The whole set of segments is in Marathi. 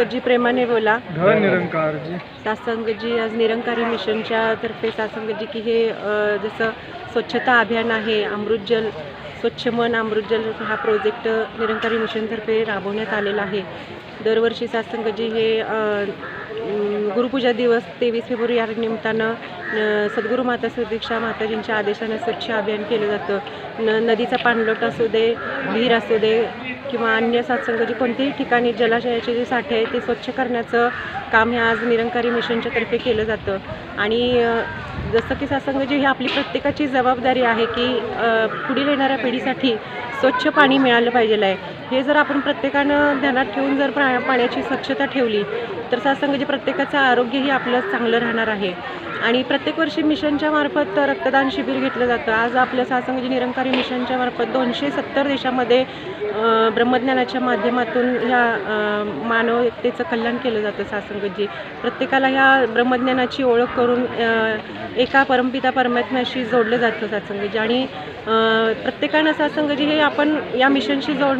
सासंगजी प्रेमाने बोला. धन निरंकार जी सासंगजी आज निरंकारी मिशनच्या तर्फे सासंगजी की हे अ, जसं स्वच्छता अभियान आहे अमृत जल स्वच्छ मन अमृत जल हा प्रोजेक्ट निरंकारी मिशनतर्फे राबवण्यात आलेला आहे. दरवर्षी सासंगजी हे अ, अम, गुरुपूजा दिवस तेवीस फेब्रुवारी या निमित्तानं अ, सद्गुरू माता सुदीक्षा माताजींच्या आदेशाने स्वच्छ अभियान केलं जातं. न नदीचा पाणलोट असू दे विहीर असू दे किंवा अन्य सात्संगजी कोणतीही ठिकाणी जलाशयाचे जे साठे आहे ते स्वच्छ करण्याचं काम हे आज निरंकारी मिशनच्या तर्फे केलं जातं. आणि जसं की सासंगजी ही आपली प्रत्येकाची जबाबदारी आहे की पुढील येणाऱ्या पिढीसाठी स्वच्छ पाणी मिळालं पाहिजे आहे. हे जर आपण प्रत्येकानं ध्यानात ठेवून जर पाण्याची स्वच्छता ठेवली तर सासंगजी प्रत्येकाचं आरोग्यही आपलं चांगलं राहणार आहे. आणि प्रत्येक वर्षी मिशनच्या मार्फत रक्तदान शिबिर घेतलं जातं. आज आपल्या सासंगजी निरंकारी मिशनच्या मार्फत दोनशे सत्तर देशामध्ये ब्रह्मज्ञानाच्या माध्यमातून ह्या मानवतेचं कल्याण केलं जातं सासंगजी. प्रत्येकाला ह्या ब्रह्मज्ञानाची ओळख करून एका परमपिता परमात्म्याशी जोडलं जातं सासंगजी. आणि प्रत्येकानं सासंगजी हे आपण या मिशनशी जोड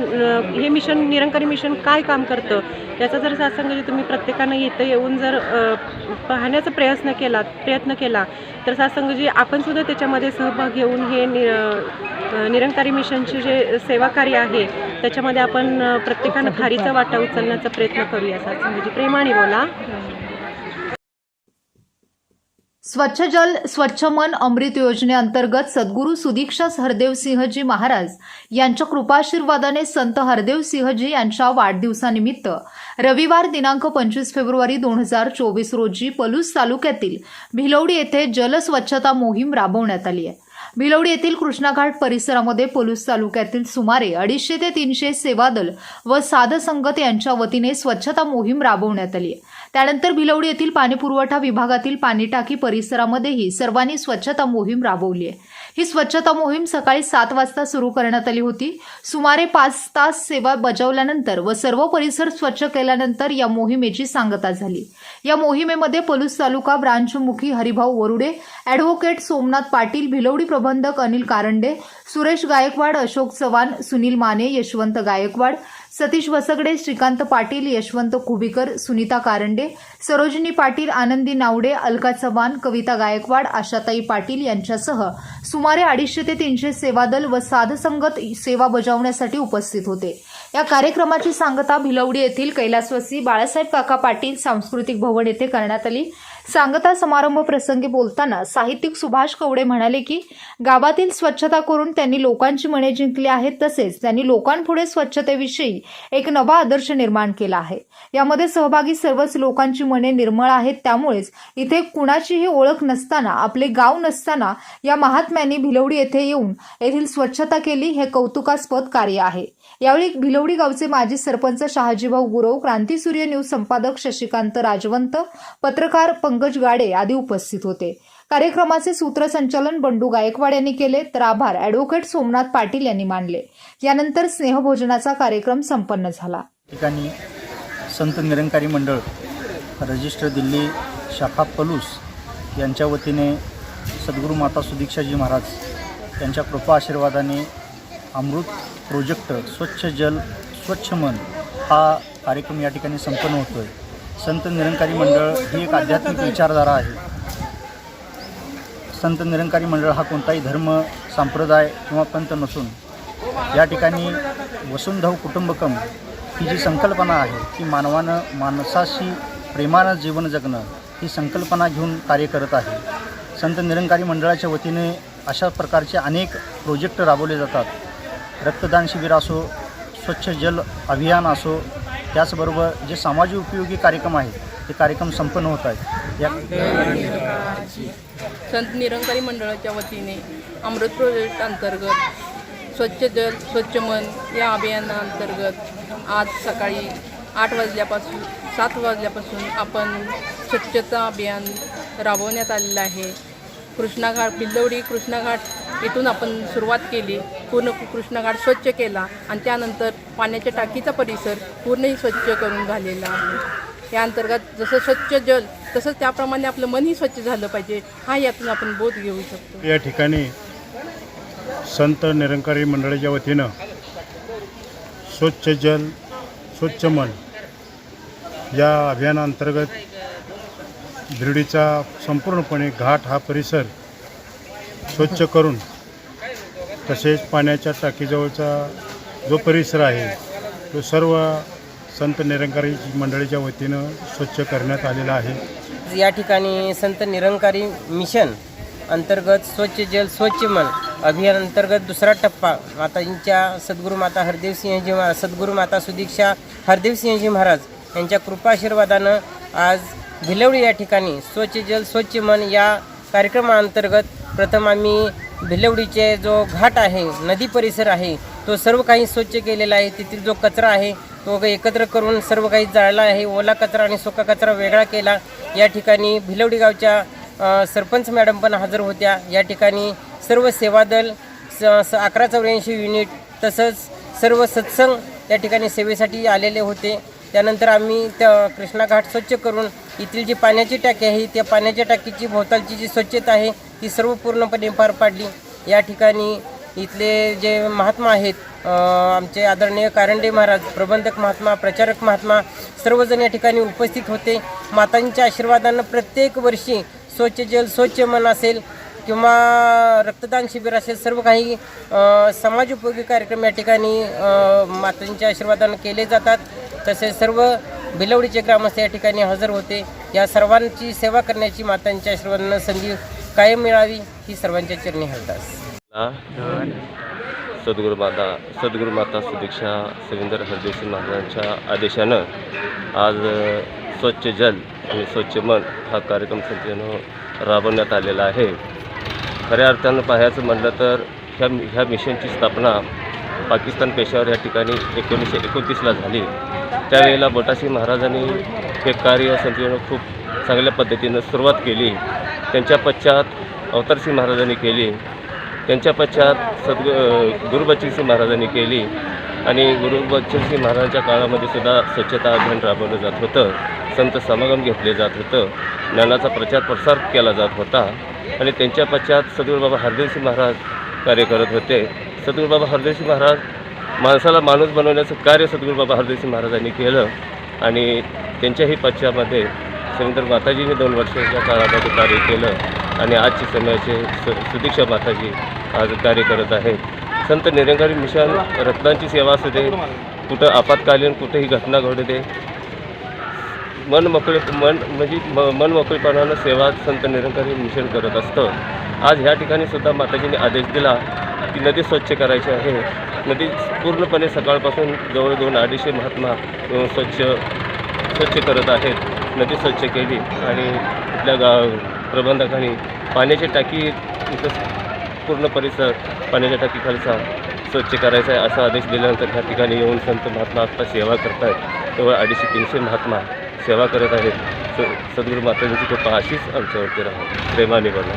हे मिशन निरंकारी मिशन काय काम करतं याचा जर सासंगजी तुम्ही प्रत्येकानं इथं येऊन जर पाहण्याचा प्रयत्न केला प्रयत्न केला. तर सासंगजी आपण सुद्धा त्याच्यामध्ये सहभाग घेऊन हे नि निरंकारी मिशनचे जे सेवा कार्य आहे त्याच्यामध्ये आपण प्रत्येकानं खारीचा वाटा उचलण्याचा प्रयत्न करूया. सासंगजी प्रेमाने बोला. स्वच्छ जल स्वच्छ मन अमृत योजनेअंतर्गत सद्गुरू सुदीक्षा हरदेव सिंहजी महाराज यांच्या कृपाशीर्वादाने संत हरदेव सिंहजी यांच्या वाढदिवसानिमित्त रविवार दिनांक पंचवीस फेब्रुवारी दोन हजार चोवीस रोजी पलूस तालुक्यातील भिलवडी येथे जल स्वच्छता मोहीम राबवण्यात आली आहे. भिलवडी येथील कृष्णाघाट परिसरामध्ये पोलूस तालुक्यातील सुमारे अडीचशे ते तीनशे सेवादल व साधसंगत यांच्या वतीने स्वच्छता मोहीम राबवण्यात आली आहे. त्यानंतर भिलवडी येथील पाणीपुरवठा विभागातील पाणीटाकी परिसरामध्येही सर्वांनी स्वच्छता मोहीम राबवली आहे. ही स्वच्छता मोहीम सकाळी सात वाजता सुरू करण्यात आली होती. सुमारे पाच तास सेवा बजावल्यानंतर व सर्व परिसर स्वच्छ केल्यानंतर या मोहिमेची सांगता झाली. या मोहिमेमध्ये पलूस तालुका ब्रांचमुखी हरिभाऊ वरुडे ॲडव्होकेट सोमनाथ पाटील भिलवडी प्रबंधक अनिल कारंडे सुरेश गायकवाड अशोक चव्हाण सुनील माने यशवंत गायकवाड सतीश वसगडे श्रीकांत पाटील यशवंत खुबीकर सुनीता कारंडे सरोजिनी पाटील आनंदी नावडे अलका चव्हाण कविता गायकवाड आशाताई पाटील यांच्यासह सुमारे अडीचशे ते तीनशे सेवादल व साधसंगत सेवा बजावण्यासाठी उपस्थित होते. या कार्यक्रमाची सांगता भिलवडी येथील कैलासवासी बाळासाहेब काका पाटील सांस्कृतिक भवन येथे करण्यात आली. सांगता समारंभ प्रसंगी बोलताना साहित्यिक सुभाष कवडे म्हणाले की गावातील स्वच्छता करून त्यांनी लोकांची मने जिंकली आहेत तसेच त्यांनी लोकांपुढे स्वच्छतेविषयी एक नवा आदर्श निर्माण केला आहे. यामध्ये सहभागी सर्वच लोकांची मने निर्मळ आहेत त्यामुळेच इथे कुणाचीही ओळख नसताना आपले गाव नसताना या महात्म्यांनी भिलवडी येथे येऊन येथील स्वच्छता केली हे कौतुकास्पद कार्य आहे. यावेळी भिलवडी गावचे माजी सरपंच शहाजीभाऊ गुरव क्रांतीसूर्य न्यूज संपादक शशिकांत राजवंत पत्रकार पंक पंकज गाडे आदी उपस्थित होते. कार्यक्रमाचे सूत्रसंचालन बंडू गायकवाड यांनी केले तर आभार ॲडव्होकेट सोमनाथ पाटील यांनी मानले. यानंतर स्नेहभोजनाचा कार्यक्रम संपन्न झाला. ठिकाणी संत निरंकारी मंडळ रजिस्टर दिल्ली शाखा पलूस यांच्या वतीने सद्गुरू माता सुदीक्षाजी महाराज यांच्या कृपा आशीर्वादाने अमृत प्रोजेक्ट स्वच्छ जल स्वच्छ मन हा कार्यक्रम या ठिकाणी संपन्न होतो आहे संत निरंकारी मंडळ ही एक आध्यात्मिक विचारधारा आहे. संत निरंकारी मंडळ हा कोणताही धर्म संप्रदाय किंवा पंथ नसून या ठिकाणी वसुंधव कुटुंबकम ही जी संकल्पना आहे ती मानवानं माणसाशी प्रेमानं जीवन जगणं ही संकल्पना घेऊन कार्य करत आहे. संत निरंकारी मंडळाच्या वतीने अशा प्रकारचे अनेक प्रोजेक्ट राबवले जातात. रक्तदान शिबिर असो स्वच्छ जल अभियान असो त्याचबरोबर जे समाज उपयोगी कार्यक्रम आहेत ते कार्यक्रम संपन्न होत आहेत. या संत निरंकारी मंडळाच्या वतीने अमृत प्रोजेक्ट अंतर्गत स्वच्छ जल स्वच्छ मन या अभियानाअंतर्गत आज सकाळी आठ वाजल्यापासून सात वाजल्यापासून आपण स्वच्छता अभियान राबवण्यात आलेलं आहे. कृष्णाघाट बिल्लवडी कृष्णाघाट इथून आपण सुरुवात केली. पूर्ण कृष्णाघाट स्वच्छ केला आणि त्यानंतर पाण्याच्या टाकीचा परिसर पूर्णही स्वच्छ करून झालेला आहे. या अंतर्गत जसं स्वच्छ जल तसंच त्याप्रमाणे आपलं मनही स्वच्छ झालं पाहिजे हा यातून आपण बोध घेऊ शकतो. या ठिकाणी संत निरंकारी मंडळाच्या वतीनं स्वच्छ जल स्वच्छ मन या अभियानाअंतर्गत गिरडीचा संपूर्णपणे घाट हा परिसर स्वच्छ करून तसेच पाण्याच्या टाकीजवळचा जो परिसर आहे तो सर्व संत निरंकारी मंडळीच्या वतीनं स्वच्छ करण्यात आलेला आहे. या ठिकाणी संत निरंकारी मिशन अंतर्गत स्वच्छ जल स्वच्छ मन अभियान अंतर्गत दुसरा टप्पा माताजींच्या सद्गुरू माता हरदेवसिंहजी महाराज सद्गुरू माता सुदीक्षा हरदेवसिंहजी महाराज यांच्या कृपाशीर्वादानं आज भिलवडी या ठिकाणी स्वच्छ जल स्वच्छ मन या कार्यक्रमाअंतर्गत प्रथम आम्ही भिलवडीचे जो घाट आहे नदी परिसर आहे तो सर्व काही स्वच्छ केलेला आहे. तेथील जो कचरा आहे तो एकत्र करून सर्व काही जाळला आहे. ओला कचरा आणि सुका कचरा वेगळा केला. या ठिकाणी भिलवडी गावच्या सरपंच मॅडम पण हजर होत्या. या ठिकाणी सर्व सेवादल स स अकरा चौऱ्याऐंशी युनिट तसंच सर्व सत्संग या ठिकाणी सेवेसाठी आलेले होते. त्यानंतर आम्ही त्या कृष्णा घाट स्वच्छ करून येथील जी पाण्याची टाकी आहे त्या पाण्याच्या टाकीची भोवतालची जी स्वच्छता आहे ती सर्व पूर्णपणे पार पाडली. या ठिकाणी इथले जे महात्मा आहेत आमचे आदरणीय कारंडे महाराज प्रबंधक महात्मा प्रचारक महात्मा सर्वजण या ठिकाणी उपस्थित होते. मातांच्या आशीर्वादानं प्रत्येक वर्षी स्वच्छ जल स्वच्छ मन असेल किंवा रक्तदान शिबिर असेल सर्व काही समाजोपयोगी कार्यक्रम या ठिकाणी मातांच्या आशीर्वादानं केले जातात. तसेच सर्व भिलवडीचे ग्रामस्थ या ठिकाणी हजर होते. या सर्वांची सेवा करण्याची मातांच्या सर्वांना संधी कायम मिळावी ही सर्वांच्या चरणी हरदास. सद्गुरू माता सद्गुरू माता सुदीक्षा सविंदर हरदेशी महाराजांच्या आदेशानं आज स्वच्छ जल आणि स्वच्छ मन हा कार्यक्रम संचलन राबवण्यात आलेला आहे. खऱ्या अर्थानं पाहायचं म्हटलं तर ह्या ह्या मिशनची स्थापना पाकिस्तान पेशावर या ठिकाणी एकोणीसशे एकोणतीसला झाली. त्यावेळेला बोटाशी महाराजांनी हे कार्य संचलन खूप चांगल्या पद्धतीनं सुरुवात केली. त्यांच्या पश्चात अवतारसिंह महाराजांनी केली. त्यांच्या पश्चात सद्गु गुरुबच्चनसिंह महाराजांनी केली आणि गुरुबच्चनसिंह महाराजांच्या काळामध्ये सुद्धा स्वच्छता अभियान राबवलं जात होतं. संत समागम घेतले जात होतं. ज्ञानाचा प्रचार प्रसार केला जात होता. आणि त्यांच्या पश्चात सद्गुरू बाबा हरदेवसिंह महाराज कार्य करत होते. सद्गुरू बाबा हरदेवसिंह महाराज माणसाला माणूस बनवण्याचं कार्य सद्गुरू बाबा हरदेवसिंह महाराजांनी केलं आणि त्यांच्याही पश्चामध्ये सविंदर माताजीने दोन वर्षाच्या काळामध्ये कार्य केलं आणि आजची समयाचे सु सुदीक्षा माताजी आज कार्य करत आहेत. संत निरंकारी मिशन रत्नांची सेवा असू दे कुठं आपत्कालीन कुठेही घटना घडू दे मन मोकळे मन म्हणजे म मन मोकळेपणानं सेवा संत निरंकारी मिशन करत असतं. आज ह्या ठिकाणी सुद्धा माताजीने आदेश दिला ती नदी स्वच्छ करायची आहे. नदी पूर्णपणे सकाळपासून जवळ दोन अडीचशे महात्मा स्वच्छ स्वच्छ करत आहेत. नदी स्वच्छ केली आणि इथल्या गाव प्रबंधकांनी पाण्याची टाकी इथं पूर्ण परिसर पाण्याच्या टाकीखालचा स्वच्छ करायचा आहे असा आदेश दिल्यानंतर ह्या ठिकाणी येऊन संत महात्मा आत्ता सेवा करत आहेत जवळ अडीचशे तीनशे महात्मा सेवा करत आहेत. स सद्गुरू माताजींची कृपा अशीच आमच्यावरती राहा प्रेमाने बोला.